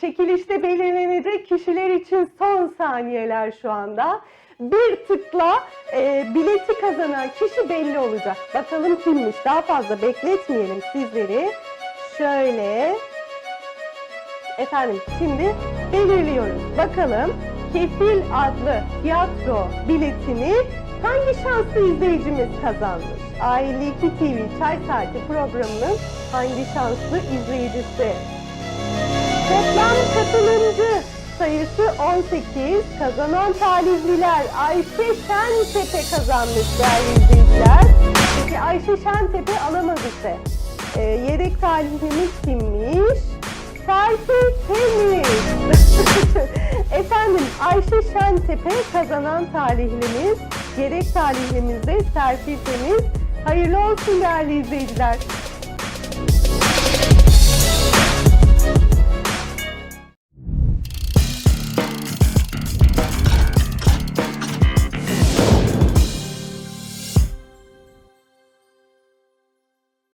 çekilişte belirlenecek kişiler için son saniyeler şu anda. Bir tıkla e, bileti kazanan kişi belli olacak. Bakalım kimmiş? Daha fazla bekletmeyelim sizleri. Şöyle. Efendim şimdi belirliyoruz. Bakalım Kefil adlı tiyatro biletini hangi şanslı izleyicimiz kazanmış? Aile 2 TV Çay Saati programının hangi şanslı izleyicisi? Toplam katılımcı sayısı 18. Kazanan talihliler Ayşe Şentepe kazanmış değerli izleyiciler. Peki Ayşe Şentepe alamaz ise. Ee, yedek talihlimiz kimmiş? Serpil Temiz. Ayşe Şentepe kazanan talihlimiz. Gerek talihlimizde terfi temiz. Hayırlı olsun değerli izleyiciler.